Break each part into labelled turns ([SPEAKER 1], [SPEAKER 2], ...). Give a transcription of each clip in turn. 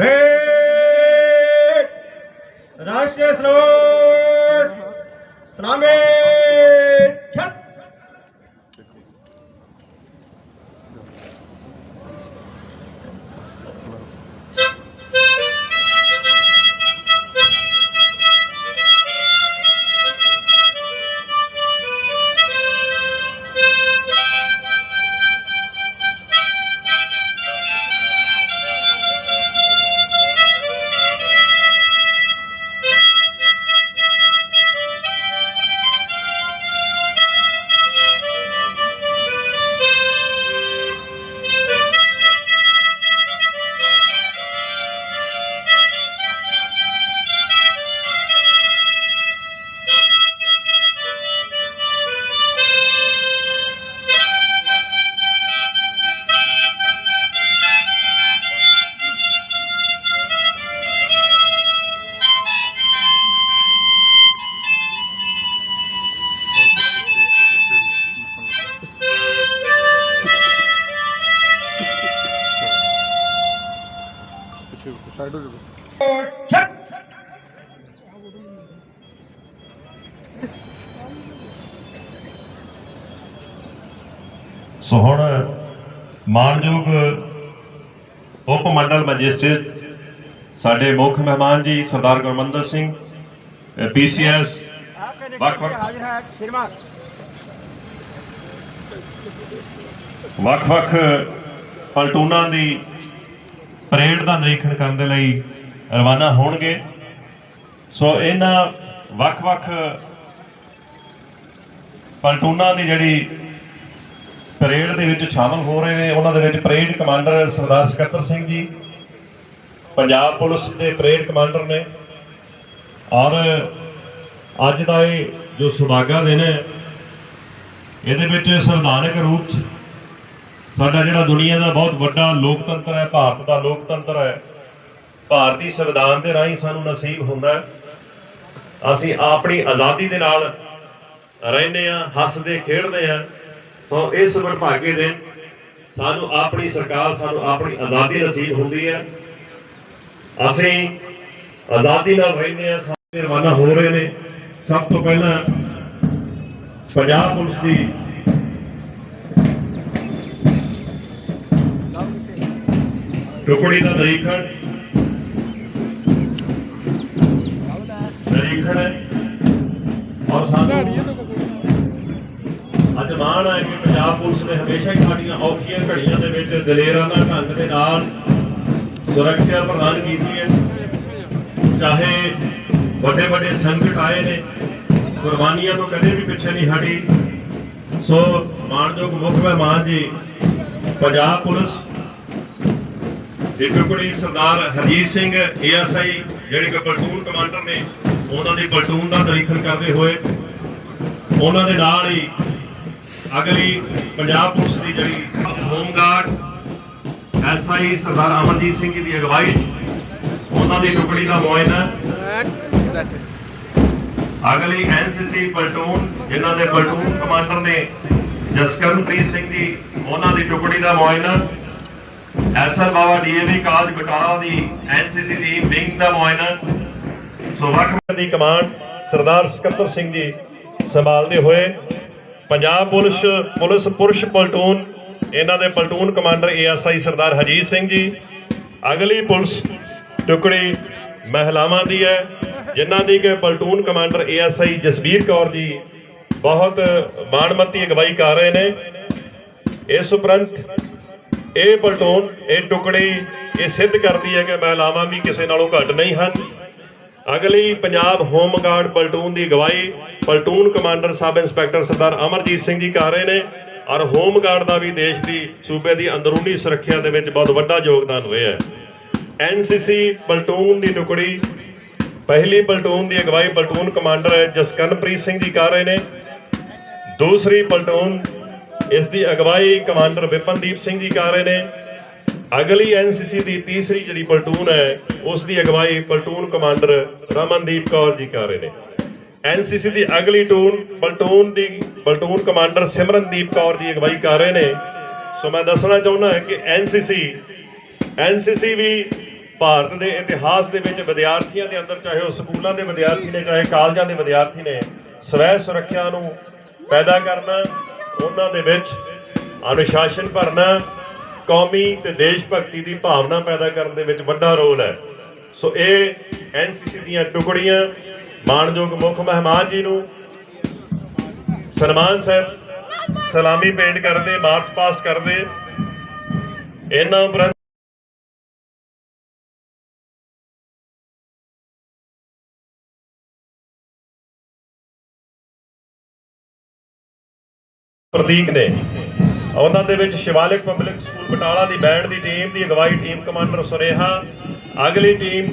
[SPEAKER 1] रे राष्ट्रीय सरोवर Salameh
[SPEAKER 2] side ਹੋ ਜਾਓ।
[SPEAKER 3] ਸੋ ਹੁਣ ਮਾਨਯੋਗ ਉਪ ਮੰਡਲ ਮੈਜਿਸਟ੍ਰੇਟ ਸਾਡੇ ਮੁੱਖ ਮਹਿਮਾਨ ਜੀ ਸਰਦਾਰ ਗੁਰਮੰਦਰ ਸਿੰਘ ਪੀਸੀਐਸ ਵੱਖ ਵੱਖ ਵੱਖ ਵੱਖ ਪਲਟੂਨਾਂ ਦੀ ਪਰੇਡ ਦਾ ਨਿਰੀਖਣ ਕਰਨ ਦੇ ਲਈ ਰਵਾਨਾ ਹੋਣਗੇ। ਸੋ ਇਹਨਾਂ ਵੱਖ ਵੱਖ ਪਲਟੂਨਾਂ ਦੀ ਜਿਹੜੀ ਪਰੇਡ ਦੇ ਵਿੱਚ ਸ਼ਾਮਲ ਹੋ ਰਹੇ ਨੇ, ਉਹਨਾਂ ਦੇ ਵਿੱਚ ਪਰੇਡ ਕਮਾਂਡਰ ਸਰਦਾਰ ਸਕੱਤਰ ਸਿੰਘ ਜੀ, ਪੰਜਾਬ ਪੁਲਿਸ ਦੇ ਪਰੇਡ ਕਮਾਂਡਰ ਨੇ ਔਰ ਅੱਜ ਦਾ ਇਹ ਜੋ ਸੁਭਾਗਾ ਦਿਨ ਹੈ, ਇਹਦੇ ਵਿੱਚ ਸੰਵਿਧਾਨਕ ਰੂਪ 'ਚ ਸਾਡਾ ਜਿਹੜਾ ਦੁਨੀਆ ਦਾ ਬਹੁਤ ਵੱਡਾ ਲੋਕਤੰਤਰ ਹੈ, ਭਾਰਤ ਦਾ ਲੋਕਤੰਤਰ ਹੈ, ਭਾਰਤੀ ਸੰਵਿਧਾਨ ਦੇ ਰਾਹੀਂ ਸਾਨੂੰ ਨਸੀਬ ਹੁੰਦਾ ਅਸੀਂ ਆਪਣੀ ਆਜ਼ਾਦੀ ਦੇ ਨਾਲ ਰਹਿੰਦੇ ਆ ਹੱਸਦੇ, ਖੇਡਦੇ ਆ ਸੋ ਇਸ ਵਰਭਾਗੇ ਦਿਨ ਸਾਨੂੰ ਆਪਣੀ ਸਰਕਾਰ, ਸਾਨੂੰ ਆਪਣੀ ਆਜ਼ਾਦੀ ਨਸੀਬ ਹੁੰਦੀ ਹੈ। ਅਸੀਂ ਆਜ਼ਾਦੀ ਨਾਲ ਰਹਿੰਦੇ ਆ ਸਾਰੇ ਰਵਾਨਾ ਹੋ ਰਹੇ ਨੇ। ਸਭ ਤੋਂ ਪਹਿਲਾਂ ਪੰਜਾਬ ਪੁਲਿਸ ਦੀ ਟੁਕੜੀ ਦਾ ਨਿਰੀਖਣ। ਨਿਰੀਖਣ ਔਰ ਸਾਨੂੰ ਅੱਜ ਮਾਣ ਹੈ ਕਿ ਪੰਜਾਬ ਪੁਲਿਸ ਨੇ ਹਮੇਸ਼ਾ ਹੀ ਸਾਡੀਆਂ ਔਖੀਆਂ ਘੜੀਆਂ ਦੇ ਵਿੱਚ ਦਲੇਰਾਨਾ ਢੰਗ ਦੇ ਨਾਲ ਸੁਰੱਖਿਆ ਪ੍ਰਦਾਨ ਕੀਤੀ ਹੈ। ਚਾਹੇ ਵੱਡੇ ਵੱਡੇ ਸੰਕਟ ਆਏ ਨੇ ਕੁਰਬਾਨੀਆਂ ਤੋਂ ਕਦੇ ਵੀ ਪਿੱਛੇ ਨਹੀਂ ਹਟੀ। ਸੋ ਮਾਨਯੋਗ ਮੁੱਖ ਮਹਿਮਾਨ ਜੀ ਪੰਜਾਬ ਪੁਲਿਸ ਦੀ ਟੁਕੜੀ ਸਰਦਾਰ ਹਰਜੀਤ ਸਿੰਘ ਏਐਸਆਈ, ਜਿਹੜੇ ਕਿ ਪਲਟੂਨ ਕਮਾਂਡਰ ਨੇ, ਉਹਨਾਂ ਦੀ ਪਲਟੂਨ ਦਾ ਨਿਰੀਖਣ ਕਰਦੇ ਹੋਏ ਉਹਨਾਂ ਦੇ ਨਾਲ ਹੀ ਅਗਲੀ ਪੰਜਾਬ ਪੁਲਿਸ ਦੀ ਜਿਹੜੀ home guard SI Sardar Amarjeet Singh ji ਦੀ ਅਗਵਾਈ, ਉਹਨਾਂ ਦੀ ਟੁਕੜੀ ਦਾ ਮੁਆਇਨਾ ਅਗਲੀ ਐਨਸੀਸੀ ਪਲਟੂਨ ਜਿਨ੍ਹਾਂ ਦੇ ਪਲਟੂਨ ਕਮਾਂਡਰ ਨੇ ਜਸਕਰਨਪ੍ਰੀਤ ਸਿੰਘ ਜੀ, ਉਹਨਾਂ ਦੀ ਟੁਕੜੀ ਦਾ ਮੁਆਇਨਾ SL Baba DAV college Batala ਦੀ ਐਨਸੀਸੀ ਟੀਮ ਵਿੰਗ ਦਾ ਮੁਆਇਨਾ। ਸੋ ਦੀ ਕਮਾਂਡ ਸਰਦਾਰ ਸਕੱਤਰ ਸਿੰਘ ਜੀ ਸੰਭਾਲਦੇ ਹੋਏ ਪੰਜਾਬ ਪੁਲਿਸ ਪੁਲਿਸ ਪੁਰਸ਼ ਪਲਟੂਨ, ਇਹਨਾਂ ਦੇ platoon commander ASI Sardar Hajeet Singh ji, ਅਗਲੀ ਪੁਲਿਸ ਟੁਕੜੀ ਮਹਿਲਾਵਾਂ ਦੀ ਹੈ, ਜਿਨ੍ਹਾਂ ਦੀ ਕਿ platoon commander ASI Jasbir Kaur ji ਬਹੁਤ ਮਾਣਮੱਤੀ ਅਗਵਾਈ ਕਰ ਰਹੇ ਨੇ। ਇਸ ਉਪਰੰਤ ਇਹ ਪਲਟੂਨ ਇਹ ਟੁਕੜੀ, ਇਹ ਸਿੱਧ ਕਰਦੀ ਹੈ ਕਿ ਮਹਿਲਾਵਾਂ ਵੀ ਕਿਸੇ ਨਾਲੋਂ ਘੱਟ ਨਹੀਂ ਹਨ। ਅਗਲੀ ਪੰਜਾਬ ਹੋਮਗਾਰਡ ਪਲਟੂਨ ਦੀ ਅਗਵਾਈ platoon commander sub inspector Sardar Amarjeet Singh ji ਕਰ ਰਹੇ ਨੇ ਔਰ ਹੋਮਗਾਰਡ ਦਾ ਵੀ ਦੇਸ਼ ਦੀ, ਸੂਬੇ ਦੀ ਅੰਦਰੂਨੀ ਸੁਰੱਖਿਆ ਦੇ ਵਿੱਚ ਬਹੁਤ ਵੱਡਾ ਯੋਗਦਾਨ ਹੋਇਆ ਹੈ। ਐਨਸੀਸੀ ਪਲਟੂਨ ਦੀ ਟੁਕੜੀ, ਪਹਿਲੀ ਪਲਟੂਨ ਦੀ ਅਗਵਾਈ ਪਲਟੂਨ ਕਮਾਂਡਰ ਜਸਕਰਨਪ੍ਰੀਤ ਸਿੰਘ ਜੀ ਕਰ ਰਹੇ ਨੇ। ਦੂਸਰੀ ਪਲਟੂਨ ਇਸ ਦੀ ਅਗਵਾਈ ਕਮਾਂਡਰ ਵਿਪਨਦੀਪ ਸਿੰਘ ਜੀ ਕਰ ਰਹੇ ਨੇ। ਅਗਲੀ ਐਨਸੀਸੀ ਦੀ ਤੀਸਰੀ ਜਿਹੜੀ ਪਲਟੂਨ ਹੈ, ਉਸ ਦੀ ਅਗਵਾਈ ਪਲਟੂਨ ਕਮਾਂਡਰ ਰਮਨਦੀਪ ਕੌਰ ਜੀ ਕਰ ਰਹੇ ਨੇ। ਐਨਸੀਸੀ ਦੀ ਅਗਲੀ ਟੂਨ, ਪਲਟੂਨ ਦੀ, ਪਲਟੂਨ ਕਮਾਂਡਰ ਸਿਮਰਨਦੀਪ ਕੌਰ ਜੀ ਅਗਵਾਈ ਕਰ ਰਹੇ ਨੇ। ਸੋ ਮੈਂ ਦੱਸਣਾ ਚਾਹੁੰਦਾ ਹਾਂ ਕਿ ਐਨਸੀਸੀ ਐਨਸੀਸੀ ਵੀ ਭਾਰਤ ਦੇ ਇਤਿਹਾਸ ਦੇ ਵਿੱਚ ਵਿਦਿਆਰਥੀਆਂ ਦੇ ਅੰਦਰ, ਚਾਹੇ ਉਹ ਸਕੂਲਾਂ ਦੇ ਵਿਦਿਆਰਥੀ ਨੇ, ਚਾਹੇ ਕਾਲਜਾਂ ਦੇ ਵਿਦਿਆਰਥੀ ਨੇ, ਸਵੈ ਸੁਰੱਖਿਆ ਨੂੰ ਪੈਦਾ ਕਰਨਾ ਉਹਨਾਂ ਦੇ ਵਿੱਚ ਅਨੁਸ਼ਾਸਨ ਭਰਨਾ, ਕੌਮੀ ਤੇ ਦੇਸ਼ ਭਗਤੀ ਦੀ ਭਾਵਨਾ ਪੈਦਾ ਕਰਨ ਦੇ ਵਿੱਚ ਵੱਡਾ ਰੋਲ ਹੈ। ਸੋ ਇਹ ਐਨਸੀਸੀ ਦੀਆਂ ਟੁਕੜੀਆਂ, ਮਾਣਯੋਗ ਮੁੱਖ ਮਹਿਮਾਨ ਜੀ ਨੂੰ ਸਨਮਾਨ ਸਹਿਤ ਸਲਾਮੀ ਪੇਂਟ ਕਰਦੇ, ਮਾਰਚ ਪਾਸਟ ਕਰਦੇ। ਇਹਨਾਂ ਉਪਰੰਤ ਪ੍ਰਤੀਕ ਨੇ। ਉਹਨਾਂ ਦੇ ਵਿੱਚ ਸ਼ਿਵਾਲਿਕ ਪਬਲਿਕ ਸਕੂਲ ਬਟਾਲਾ ਦੀ ਬੈਂਡ ਦੀ ਟੀਮ ਦੀ ਅਗਵਾਈ ਟੀਮ ਕਮਾਂਡਰ ਸੁਨੇਹਾ, ਅਗਲੀ ਟੀਮ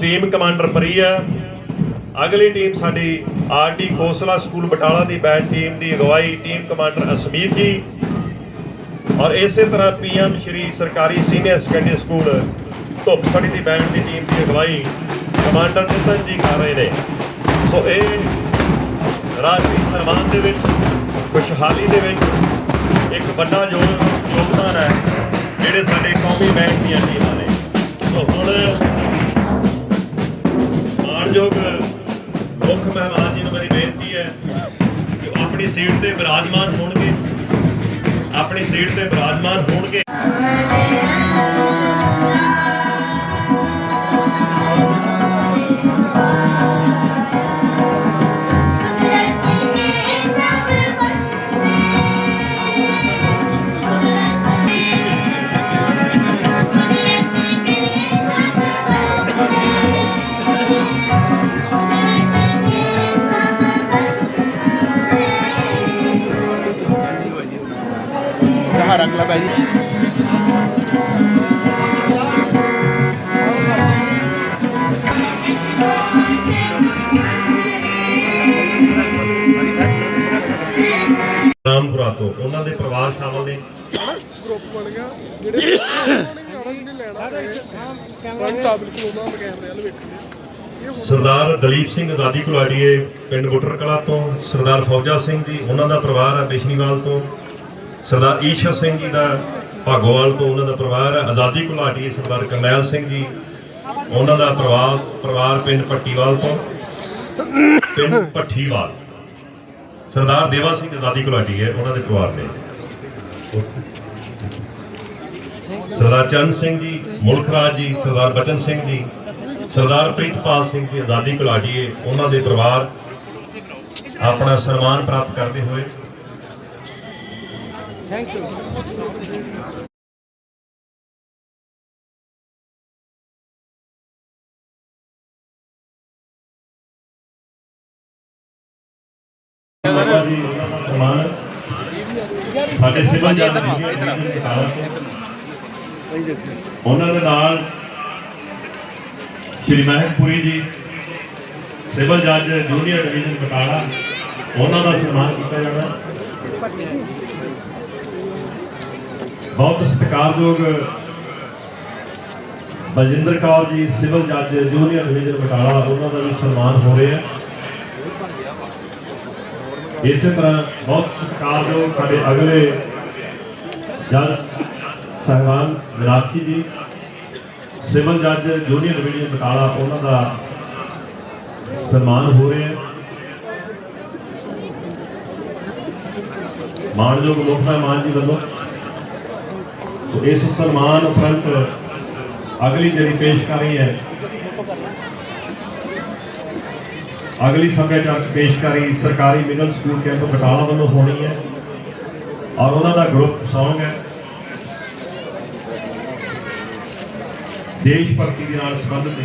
[SPEAKER 3] ਟੀਮ ਕਮਾਂਡਰ ਪ੍ਰਿਆ, ਅਗਲੀ ਟੀਮ ਸਾਡੀ ਆਰਡੀ ਖੋਸਲਾ ਸਕੂਲ ਬਟਾਲਾ ਦੀ ਬੈਂਡ ਟੀਮ ਦੀ ਅਗਵਾਈ ਟੀਮ ਕਮਾਂਡਰ ਅਸਮੀਤ ਜੀ। ਔਰ ਇਸੇ ਤਰ੍ਹਾਂ ਪੀਐਮ ਸ਼੍ਰੀ ਸਰਕਾਰੀ ਸੀਨੀਅਰ ਸੈਕੰਡਰੀ ਸਕੂਲ ਧੁੱਪਸੜੀ ਦੀ ਬੈਂਡ ਦੀ ਟੀਮ ਦੀ ਅਗਵਾਈ ਕਮਾਂਡਰ ਨਿਤਨ ਜੀ ਕਰ ਰਹੇ ਨੇ। ਸੋ ਇਹ ਰਾਸ਼ਟਰੀ ਸਨਮਾਨ ਦੇ ਵਿੱਚ ਖੁਸ਼ਹਾਲੀ ਦੇ ਵਿੱਚ ਇੱਕ ਵੱਡਾ ਯੋਗ ਯੋਗਦਾਨ ਹੈ, ਜਿਹੜੇ ਸਾਡੇ ਕੌਮੀ ਬੈਂਕ ਦੀਆਂ ਟੀਮਾਂ ਨੇ। ਸੋ ਹੁਣ ਮਾਣਯੋਗ ਮੁੱਖ ਮਹਿਮਾਨ ਜੀ ਨੂੰ ਮੇਰੀ ਬੇਨਤੀ ਹੈ ਕਿ ਆਪਣੀ ਸੀਟ ਤੇ ਬਿਰਾਜਮਾਨ ਹੋਣਗੇ। ਆਪਣੀ ਸੀਟ ਤੇ ਬਿਰਾਜਮਾਨ ਹੋਣਗੇ।
[SPEAKER 4] ਬੰਦੇ
[SPEAKER 2] ਸਹਾਰਾ ਜੀ।
[SPEAKER 3] ਰਾਮਪੁਰਾ ਤੋਂ ਉਹਨਾਂ ਦੇ ਪਰਿਵਾਰ ਸ਼ਾਮਲ ਨੇ।
[SPEAKER 2] ਗਰੁੱਪ ਬਣ ਗਿਆ ਜਿਹੜੇ ਆਣਾ ਜਿਹਨੇ ਲੈਣਾ ਕੈਮਰਾ ਟਾਬਲ ਕੋਲ ਕੈਮਰੇ ਵਾਲ ਵੇਖਣੇ
[SPEAKER 3] ਸਰਦਾਰ ਦਲੀਪ ਸਿੰਘ ਆਜ਼ਾਦੀ ਕੁਲਾੜੀਏ ਪਿੰਡ ਗੁੱਟਰ ਕਲਾ ਤੋਂ, ਸਰਦਾਰ ਫੌਜਾ ਸਿੰਘ ਜੀ, ਉਹਨਾਂ ਦਾ ਪਰਿਵਾਰ ਆ ਬਿਸ਼ਨੀਵਾਲ ਤੋਂ। ਸਰਦਾਰ ਈਸ਼ਰ ਸਿੰਘ ਜੀ ਦਾ ਭਾਗੋਵਾਲ ਤੋਂ ਉਹਨਾਂ ਦਾ ਪਰਿਵਾਰ ਹੈ, ਆਜ਼ਾਦੀ ਕੁਲਾੜੀਏ ਸਰਦਾਰ ਕਰਨੈਲ ਸਿੰਘ ਜੀ। ਉਹਨਾਂ ਦਾ ਪਰਿਵਾਰ ਪਰਿਵਾਰ ਪਿੰਡ ਪੱਟੀਵਾਲ ਤੋਂ, ਪਿੰਡ ਪੱਠੀਵਾਲ ਸਰਦਾਰ ਦੇਵਾ ਸਿੰਘ ਆਜ਼ਾਦੀ ਘੁਲਾਟੀ ਹੈ, ਉਹਨਾਂ ਦੇ ਪਰਿਵਾਰ ਨੇ। ਸਰਦਾਰ ਚੰਦ ਸਿੰਘ ਜੀ, ਮੁਲਖ ਰਾਜ ਜੀ, ਸਰਦਾਰ ਬਚਨ ਸਿੰਘ ਜੀ, ਸਰਦਾਰ ਪ੍ਰੀਤਪਾਲ ਸਿੰਘ ਜੀ ਆਜ਼ਾਦੀ ਘੁਲਾਟੀਏ ਉਹਨਾਂ ਦੇ ਪਰਿਵਾਰ ਆਪਣਾ ਸਨਮਾਨ ਪ੍ਰਾਪਤ ਕਰਦੇ ਹੋਏ ਦਾ ਸਨਮਾਨ ਸਾਡੇ ਸਿਵਲ ਜੱਜ ਉਹਨਾਂ ਦੇ ਨਾਲ ਸ਼੍ਰੀ ਮਹਿਕਪੁਰੀ ਜੀ ਸਿਵਲ ਜੱਜ ਜੂਨੀਅਰ ਡਿਵੀਜ਼ਨ ਬਟਾਲਾ ਉਹਨਾਂ ਦਾ ਸਨਮਾਨ ਕੀਤਾ ਜਾਣਾ। ਬਹੁਤ ਸਤਿਕਾਰਯੋਗ ਬਲਜਿੰਦਰ ਕੌਰ ਜੀ, ਸਿਵਲ ਜੱਜ, ਜੂਨੀਅਰ ਡਿਵੀਜ਼ਨ ਬਟਾਲਾ, ਉਹਨਾਂ ਦਾ ਵੀ ਸਨਮਾਨ ਹੋ ਰਿਹਾ ਇਸੇ ਤਰ੍ਹਾਂ ਬਹੁਤ ਸਤਿਕਾਰਯੋਗ ਸਾਡੇ ਅਗਲੇ ਜੱਜ ਸਹਿਬਾਨ ਵਿਰਾਖੀ ਜੀ, ਸਿਵਲ ਜੱਜ, ਜੂਨੀਅਰ ਡਿਵੀਜ਼ਨ ਬਟਾਲਾ, ਉਹਨਾਂ ਦਾ ਸਨਮਾਨ ਹੋ ਰਿਹਾ ਹੈ। ਮਾਨਯੋਗ ਮੁੱਖ ਮਹਿਮਾਨ ਜੀ ਵੱਲੋਂ ਸੋ ਇਸ ਸਨਮਾਨ ਉਪਰੰਤ ਅਗਲੀ ਜਿਹੜੀ ਪੇਸ਼ਕਾਰੀ ਹੈ, ਅਗਲੀ ਸੱਭਿਆਚਾਰਕ ਪੇਸ਼ਕਾਰੀ ਸਰਕਾਰੀ ਮਿਡਲ ਸਕੂਲ ਕੈਂਪ ਬਟਾਲਾ ਵੱਲੋਂ ਹੋਣੀ ਹੈ ਔਰ ਉਹਨਾਂ ਦਾ ਗਰੁੱਪ ਸੌਂਗ ਹੈ। ਦੇਸ਼ ਭਗਤੀ ਦੇ ਨਾਲ ਸੰਬੰਧਿਤ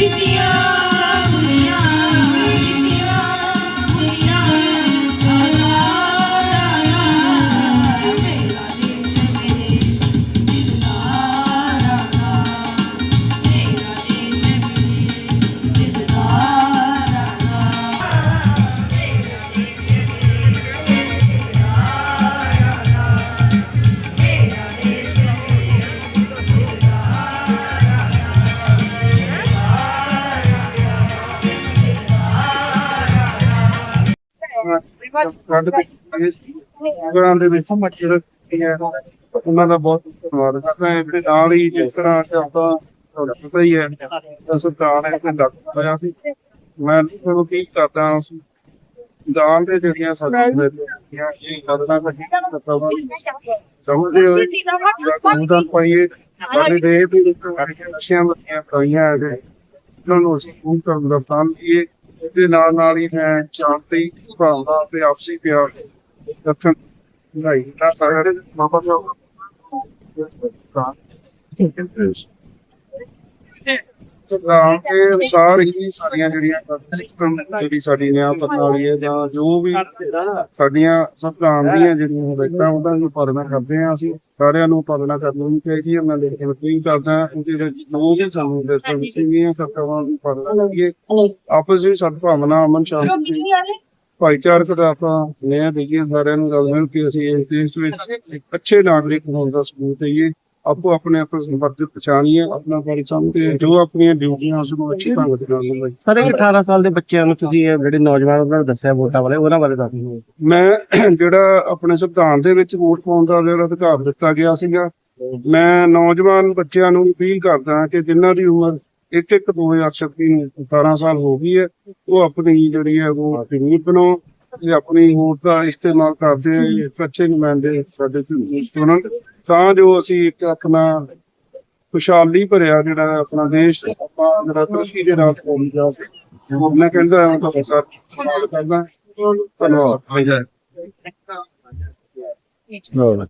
[SPEAKER 4] Louisiana.
[SPEAKER 5] ਕੱਢ ਕੇ ਉਹਨਾਂ ਦੇ ਵਿੱਚ ਮੱਛਰ ਉਹਨਾਂ ਦਾ ਬਹੁਤ ਧੰਨਵਾਦ ਕਰਦਾ ਹਾਂ। ਤੇ ਨਾਲ ਹੀ ਜਿਸ ਤਰ੍ਹਾਂ ਆਪਾਂ ਪਤਾ ਹੀ ਹੈ ਹਸਪਤਾਲ ਹੈ ਕਿ ਡਾਕਟਰ ਹੋਇਆ ਸੀ। ਮੈਂ ਤੁਹਾਨੂੰ ਕੀ ਕਰਦਾ ਉਸ ਦਾਲ ਦੇ ਜਿਹੜੀਆਂ ਸਾਡੀਆਂ ਜਿਹੜੀਆਂ ਇਹ ਕਰਦਾ ਕਿ ਸਮਝਦੇ ਹੋ? ਸਮਝਦਾ ਪਾਈਏ ਸਾਡੇ ਦੇ ਦੇ ਅੱਛੀਆਂ ਬੱਤੀਆਂ ਪਾਈਆਂ ਹੈ ਉਹਨਾਂ ਨੂੰ ਅਸੀਂ ਪੂਰ ਕਰਨ ਦਾ ਇਹ ਇਹਦੇ ਨਾਲ ਨਾਲ ਹੀ ਮੈਂ ਸ਼ਾਂਤੀ ਭਾਵਨਾ ਤੇ ਆਪਸੀ ਪਿਆਰ ਰੱਖਣ ਨਹੀਂ ਨਾ ਸਾਰੇ ਮਾਪਾ ਸੰਵਿਧਾਨ ਦੇ ਅਨੁਸਾਰ ਹੀ ਸਾਡੀਆਂ ਜਿਹੜੀਆਂ ਸਿਸਟਮ ਜਿਹੜੀ ਸਾਡੀ ਨਿਆਂ ਪ੍ਰਣਾਲੀ ਹੈ ਜਾਂ ਜੋ ਵੀ ਸਾਡੀਆਂ ਸੰਵਿਧਾਨ ਦੀਆਂ ਜਿਹੜੀਆਂ ਹਦਾਇਤਾਂ ਉਹਨਾਂ ਦੀ ਪਾਲਣਾ ਕਰਦੇ ਹਾਂ ਅਸੀਂ। ਸਾਰਿਆਂ ਨੂੰ ਪਾਲਣਾ ਕਰਨੀ ਚਾਹੀਦੀ ਹੈ ਮੈਂ ਦੇਖ ਕੇ ਕਰਦਾ ਉਹਦੇ ਵਿੱਚ ਜੋ ਵੀ ਸਾਨੂੰ ਦੇ ਸਿੰਘੀਆਂ ਸਰਕਾਰਾਂ ਦੀ ਪਾਲਣਾ ਕਰੀਏ। ਆਪਸ ਵਿੱਚ ਸਦਭਾਵਨਾ ਅਮਨ ਸ਼ਾਂਤੀ ਭਾਈਚਾਰਕ ਦਾ ਆਪਾਂ ਨਿਆਂ ਦੇਈਏ ਸਾਰਿਆਂ ਨੂੰ ਰਲ ਮਿਲ ਕੇ ਅਸੀਂ ਇਸ ਦੇਸ਼ ਵਿੱਚ ਇੱਕ ਅੱਛੇ ਨਾਗਰਿਕ ਹੋਣ ਦਾ ਸਬੂਤ ਦੇਈਏ। ਆਪੋ ਆਪਣੇ ਆਪਣੇ ਸੰਪਰਕ ਪਛਾਣੀਏ ਆਪਣਾ ਪਰਿਚਮ ਤੇ ਜੋ ਆਪਣੀਆਂ ਡਿਊਟੀਆਂ ਉਸ ਨੂੰ ਅੱਛੀ ਢੰਗ ਦੇ ਨਾਲ
[SPEAKER 6] ਸਰ ਇਹ 18 ਸਾਲ ਦੇ ਬੱਚਿਆਂ ਨੂੰ ਤੁਸੀਂ ਇਹ ਜਿਹੜੇ ਨੌਜਵਾਨ ਉਹਨਾਂ ਨੂੰ ਦੱਸਿਆ ਵੋਟਾਂ ਬਾਰੇ ਉਹਨਾਂ ਬਾਰੇ ਦੱਸ
[SPEAKER 5] ਮੈਂ ਜਿਹੜਾ ਆਪਣੇ ਸੰਵਿਧਾਨ ਦੇ ਵਿੱਚ ਵੋਟ ਪਾਉਣ ਦਾ ਜਿਹੜਾ ਅਧਿਕਾਰ ਦਿੱਤਾ ਗਿਆ ਸੀਗਾ ਮੈਂ ਨੌਜਵਾਨ ਬੱਚਿਆਂ ਨੂੰ ਅਪੀਲ ਕਰਦਾ ਕਿ ਜਿਨ੍ਹਾਂ ਦੀ ਉਮਰ ਇੱਕ ਇੱਕ 2026 ਨੂੰ 17 ਸਾਲ ਹੋ ਗਈ ਹੈ ਉਹ ਆਪਣੀ ਜਿਹੜੀ ਹੈ ਉਹ ਜ਼ਰੂਰ ਬਣਾਓ ਤੇ ਆਪਣੀ ਵੋਟ ਦਾ ਇਸਤੇਮਾਲ ਕਰਦੇ ਅੱਛੇ ਨੁਮਾਇੰਦੇ ਸਾਡੇ ਚੁਣਨ ਤਾਂ ਜੋ ਅਸੀਂ ਇੱਕ ਆਪਣਾ ਖੁਸ਼ਹਾਲੀ ਭਰਿਆ ਜਿਹੜਾ ਆਪਣਾ ਦੇਸ਼ ਆਪਾਂ ਜਿਹੜਾ ਤਰੱਕੀ ਦੇ ਨਾਲ ਪਹੁੰਚ ਜਾ ਸਕੇ। ਮੈਂ ਕਹਿੰਦਾ ਹਾਂ ਤੁਹਾਡਾ ਸਾਥ ਕਰਦਾ ਧੰਨਵਾਦ।